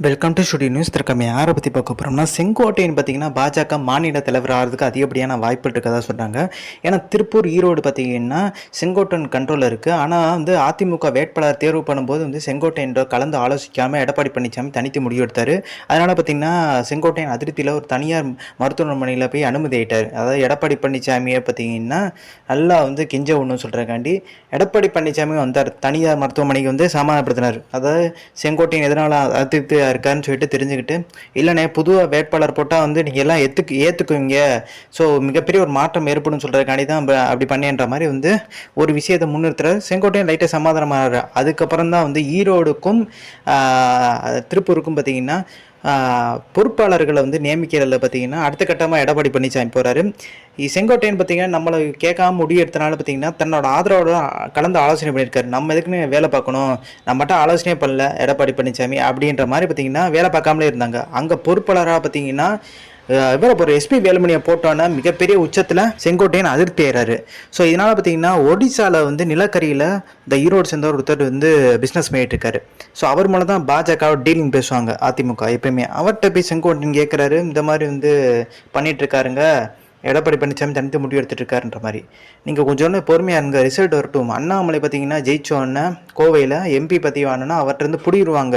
Welcome to studio news திருக்கம் யாரை பற்றி பார்க்க போகிறோம்னா செங்கோட்டைன்னு பார்த்தீங்கன்னா பாஜக மாநில தலைவர் ஆகிறதுக்கு அதிகப்படியான வாய்ப்புகள் இருக்கதா சொல்கிறாங்க ஏன்னா திருப்பூர் ஈரோடு பார்த்தீங்கன்னா செங்கோட்டன் கண்ட்ரோலில் இருக்குது ஆனால் வந்து அதிமுக வேட்பாளர் தேர்வு பண்ணும்போது வந்து செங்கோட்டையன் கலந்து ஆலோசிக்காமல் எடப்பாடி பழனிசாமி தனித்து முடிவு எடுத்தார் அதனால் பார்த்தீங்கன்னா செங்கோட்டையன் அதிருப்தியில் ஒரு தனியார் மருத்துவமனையில் போய் அனுமதி ஆயிட்டார் அதாவது எடப்பாடி பழனிசாமியை பார்த்தீங்கன்னா நல்லா வந்து கெஞ்ச ஒன்று சொல்கிறக்காண்டி எடப்பாடி பழனிசாமி வந்தார். தனியார் மருத்துவமனைக்கு வந்து சமாதானப்படுத்தினார். அதாவது செங்கோட்டையன் எதனால் அதிருப்தி இருக்காருன்னு சொல்லிட்டு தெரிஞ்சுக்கிட்டு இல்லைண்ணே புது வேட்பாளர் போட்டால் வந்து நீங்கள் எல்லாம் ஏற்றுக்கு ஏற்றுக்குவீங்க ஸோ மிகப்பெரிய ஒரு மாற்றம் ஏற்படும் சொல்கிறதுக்காண்டி தான் அப்படி பண்ணேன்ற மாதிரி வந்து ஒரு விஷயத்தை முன்னிறுத்துறாரு. செங்கோட்டையும் லைட்டாக சமாதானமாகிறார் அதுக்கப்புறம் தான் வந்து ஈரோடுக்கும் திருப்பூருக்கும் பார்த்தீங்கன்னா பொறுப்பாளர்களை வந்து நியமிக்கிறதுல பார்த்தீங்கன்னா அடுத்த கட்டமாக எடப்பாடி பழனிசாமி போகிறாரு செங்கோட்டையன் பார்த்தீங்கன்னா நம்மளை கேட்காம முடியெடுத்தனால பார்த்தீங்கன்னா தன்னோட ஆதரவோட கலந்து ஆலோசனை பண்ணியிருக்காரு. நம்ம எதுக்குன்னு வேலை பார்க்கணும்? நம்மகிட்ட ஆலோசனையே பண்ணல எடப்பாடி பழனிசாமி அப்படின்ற மாதிரி பார்த்தீங்கன்னா வேலை பார்க்காமலே இருந்தாங்க. அங்கே பொறுப்பாளராக பார்த்தீங்கன்னா இவரை ஒரு எஸ்பி வேலுமணியை போட்டோன்னா மிகப்பெரிய உச்சத்தில் செங்கோட்டையன் அதிருப்தி ஆயிறாரு ஸோ இதனால் பார்த்தீங்கன்னா ஒடிசாவில் வந்து நிலக்கரியில் இந்த ஈரோடு சேர்ந்தவர் ஒருத்தர் வந்து பிஸ்னஸ் பண்ணிட்டு இருக்காரு. ஸோ அவர் மூலம் தான் பாஜக டீலிங் பேசுவாங்க அதிமுக எப்பயுமே. அவர்கிட்ட போய் செங்கோட்டையன் கேட்குறாரு இந்த மாதிரி வந்து பண்ணிட்டு இருக்காருங்க. எடப்பாடி பழனிசாமி தனித்து முடிவு எடுத்துட்டு இருக்காருன்ற மாதிரி. நீங்கள் கொஞ்சம் பொறுமையாக இருங்க. ரிசல்ட் வரட்டும். அண்ணாமலை பார்த்தீங்கன்னா ஜெயிச்சோன்னே கோவையில் எம்பி பற்றி வாங்கினா அவர்கிட்ட பிடிடுவாங்க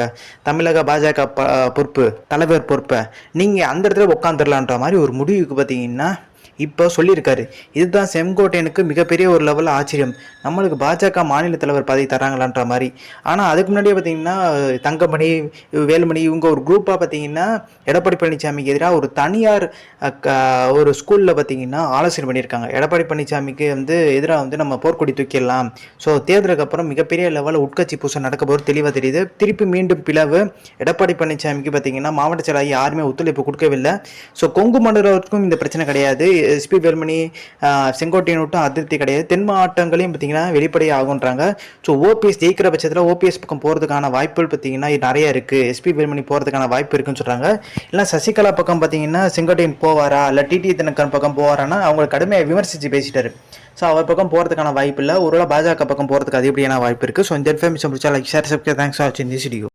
தமிழக பாஜக ப பொறுப்பு தலைவர் பொறுப்பை. நீங்கள் அந்த இடத்துல உட்காந்துடலான்ற மாதிரி ஒரு முடிவுக்கு பார்த்தீங்கன்னா இப்போ சொல்லியிருக்காரு. இதுதான் செங்கோட்டையனுக்கு மிகப்பெரிய ஒரு லெவலில் ஆச்சரியம். நம்மளுக்கு பாஜக மாநில தலைவர் பதவி தராங்களான்ற மாதிரி. ஆனால் அதுக்கு முன்னாடியே பார்த்தீங்கன்னா தங்கமணி வேலுமணி இவங்க ஒரு குரூப்பாக பார்த்தீங்கன்னா எடப்பாடி பழனிசாமிக்கு எதிராக ஒரு தனியார் க- ஒரு ஸ்கூலில் பார்த்தீங்கன்னா ஆலோசனை பண்ணியிருக்காங்க. எடப்பாடி பழனிசாமிக்கு வந்து எதிராக வந்து நம்ம போர்க்கொடி தூக்கிடலாம். ஸோ தேர்தலுக்கு அப்புறம் மிகப்பெரிய லெவலில் உட்கட்சி பூசை நடக்க போகிறது தெளிவாக தெரியுது. திருப்பி மீண்டும் பிளவு எடப்பாடி பழனிசாமிக்கு பார்த்தீங்கன்னா மாவட்ட செயலாளர் யாருமே ஒத்துழைப்பு கொடுக்கவில்லை. ஸோ கொங்கு மண்டலத்துக்கும் இந்த பிரச்சனை கிடையாது. எஸ்பி வேலுமணி ஆஹ், செங்கோட்டையன் விட்டும் அதிருப்தி கிடையாது. தென் மாவட்டங்களையும் பார்த்தீங்கன்னா வெளிப்படையாக ஆகுன்றாங்க ஸோ ஓபிஎஸ் ஜெயிக்கிற பட்சத்தில் ஓபிஎஸ் பக்கம் போகிறதுக்கான வாய்ப்புகள் பார்த்தீங்கன்னா நிறைய இருக்குது எஸ்பி வேலுமணி போகிறதுக்கான வாய்ப்பு இருக்குன்னு சொல்கிறாங்க இல்லை சசிகலா பக்கம் பார்த்தீங்கன்னா செங்கோட்டையன் போவாரா? இல்லை டிடி தினக்கன் பக்கம் போவாரான்னா அவங்களை கடுமையாக விமர்சித்து பேசிட்டாரு. ஸோ அவர் பக்கம் போகிறதுக்கான வாய்ப்பு இல்லை. ஒருவேளை பாஜக பக்கம் போகிறதுக்கு அதிகப்படியான வாய்ப்பு இருக்குது ஸோ இந்த இன்ஃபர்மேஷன் பிடிச்சா like share subscribe thanks for வாட்சிங் திஸ் வீடியோ